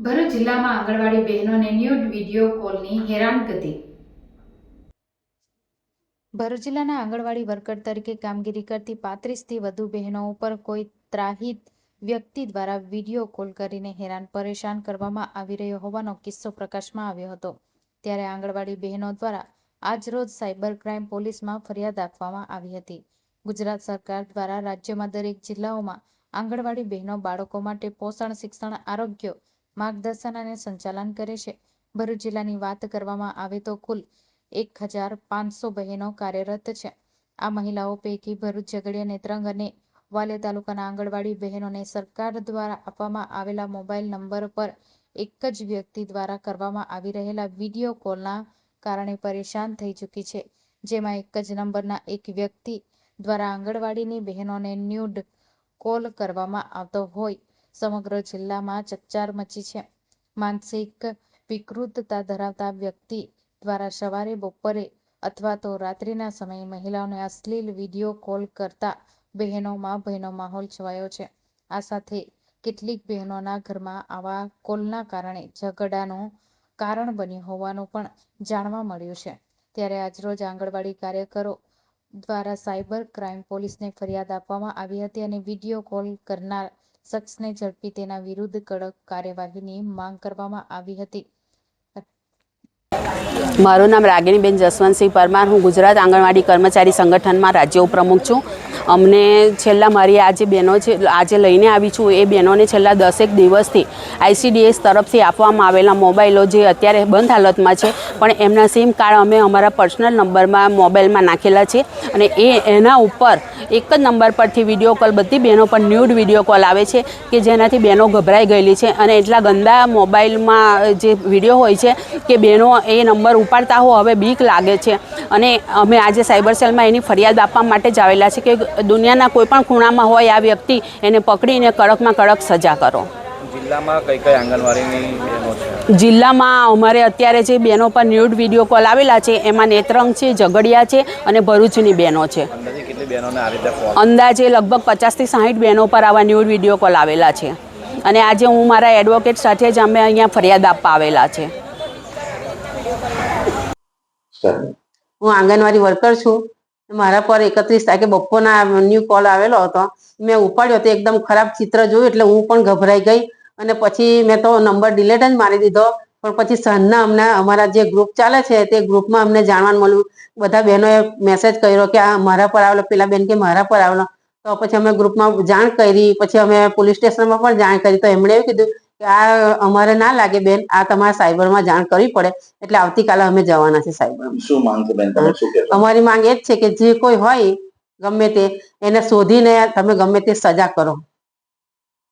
ભરૂચ જિલ્લામાં આંગણવાડી બહેનોને nude video કોલની હેરાનગતિ ભરૂચ જિલ્લાના આંગણવાડી વર્કર તરીકે કામગીરી કરતી પાંત્રીસથી વધુ બહેનો ઉપર કોઈ ત્રાહિત વ્યક્તિ દ્વારા વીડિયો કોલ કરીને હેરાન પરેશાન કરવામાં આવી રહ્યો હોવાનો કિસ્સો પ્રકાશમાં આવ્યો હતો. ત્યારે આંગણવાડી બહેનો દ્વારા આજરોજ સાયબર ક્રાઇમ પોલીસમાં ફરિયાદ આપવામાં આવી હતી. ગુજરાત સરકાર દ્વારા રાજ્યમાં દરેક જિલ્લાઓમાં આંગણવાડી બહેનો બાળકો માટે પોષણ, શિક્ષણ, આરોગ્ય માર્ગદર્શન અને સંચાલન કરે છે. ભરૂચ જિલ્લાની વાત કરવામાં આવે તો કુલ એક હજાર પાંચસો બહેનો કાર્યરત છે. આ મહિલાઓ પૈકી ભરૂચ ઝઘડિયા નેત્રંગ અને વાલિયા તાલુકાના આંગણવાડી બહેનોને સરકાર દ્વારા આપવામાં આવેલા મોબાઈલ નંબર પર એક જ વ્યક્તિ દ્વારા કરવામાં આવી રહેલા વીડિયો કોલના કારણે પરેશાન થઈ ચૂકી છે. જેમાં એક જ નંબરના એક વ્યક્તિ દ્વારા આંગણવાડીની બહેનોને ન્યૂડ કોલ કરવામાં આવતો હોય સમગ્ર જિલ્લામાં ચકચાર મચી છે. માનસિક વિકૃતતા ધરાવતા વ્યક્તિ દ્વારા સવારે, બપોરે અથવા તો રાત્રિના સમયે મહિલાઓને અશ્લીલ વીડિયો કોલ કરતા બહેનોમાં ભયનો માહોલ છવાયો છે. આ સાથે કેટલીક બહેનોના ઘરમાં આવા કોલના કારણે ઝઘડાનું કારણ બન્યું હોવાનું પણ જાણવા મળ્યું છે. ત્યારે આજરોજ આંગણવાડી કાર્યકરો દ્વારા સાયબર ક્રાઇમ પોલીસને ફરિયાદ આપવામાં આવી હતી અને વીડિયો કોલ કરનાર શખ્સને ઝડપી તેના વિરુદ્ધ કડક કાર્યવાહીની માંગ કરવામાં આવી હતી. મારું નામ રાગિણીબેન જસવંતસિંહ પરમાર. હું ગુજરાત આંગણવાડી કર્મચારી સંગઠનમાં રાજ્ય ઉપપ્રમુખ છું. અમને છેલ્લા મારી આ જે બહેનો છે, આજે લઈને આવી છું, એ બહેનોને છેલ્લા દસેક દિવસથી આઈસીડીએસ તરફથી આપવામાં આવેલા મોબાઈલો જે અત્યારે બંધ હાલતમાં છે, પણ એમના સિમ કાર્ડ અમે અમારા પર્સનલ નંબરમાં મોબાઈલમાં નાખેલા છે અને એ એના ઉપર એક જ નંબર પરથી વીડિયો કોલ, બધી બહેનો પર ન્યૂડ વીડિયો કોલ આવે છે કે જેનાથી બહેનો ગભરાઈ ગયેલી છે અને એટલા ગંદા મોબાઈલમાં જે વીડિયો હોય છે કે બહેનો એ નંબર ઉપાડતા હો, હવે બીક લાગે છે. અને અમે આજે સાયબર સેલમાં એની ફરિયાદ આપવા માટે જ આવેલા છે કે દુનિયાના કોઈ પણ ખૂણામાં હોય આ વ્યક્તિ એને પકડીને કડકમાં કડક સજા કરો. જિલ્લામાં કઈ કઈ આંગણવાડીની બહેનો છે? જિલ્લામાં અમારે અત્યારે જે બહેનો પર ન્યૂડ વીડિયો કોલ આવેલા છે એમાં નેત્રંગ છે ઝઘડિયા છે અને ભરૂચની બહેનો છે. અંદાજે કેટલી બહેનોને આ રીતે ફોન અંદાજે લગભગ પચાસથી સાહીઠ બહેનો પર આવા ન્યૂડ વીડિયો કોલ આવેલા છે. અને આજે હું મારા એડવોકેટ સાથે જ અમે અહીંયા ફરિયાદ આપવા આવેલા છે. હું આંગણવાડી વર્કર છું. મારા પર એકત્રીસ તારીખે બપોરના ન્યૂ કોલ આવેલો હતો. મેં ઉપાડ્યો તો એકદમ ખરાબ ચિત્ર જોયું એટલે હું પણ ગભરાઈ ગઈ અને પછી મેં તો નંબર ડિલેટ જ મારી દીધો. પણ પછી સાંજના અમને, અમારા જે ગ્રુપ ચાલે છે તે ગ્રુપમાં અમને જાણવાનું મળ્યું. બધા બહેનોએ મેસેજ કર્યો કે આ મારા પર આવેલો, પેલા બેન કે મારા પર આવેલો. તો પછી અમે ગ્રુપમાં જાણ કરી, પછી અમે પોલીસ સ્ટેશનમાં પણ જાણ કરી. તો એમણે એવું કીધું કે આ અમારે ના લાગે બેન આ તમારે સાયબરમાં જાણ કરવી પડે એટલે આવતીકાલે અમે જવાના છે સાયબરમાં. શું માંગ છે બેન તમે શું કહેશો? અમારી માંગ એ જ છે કે જે કોઈ હોય ગમે તે એને શોધીને તમે ગમે તે સજા કરો.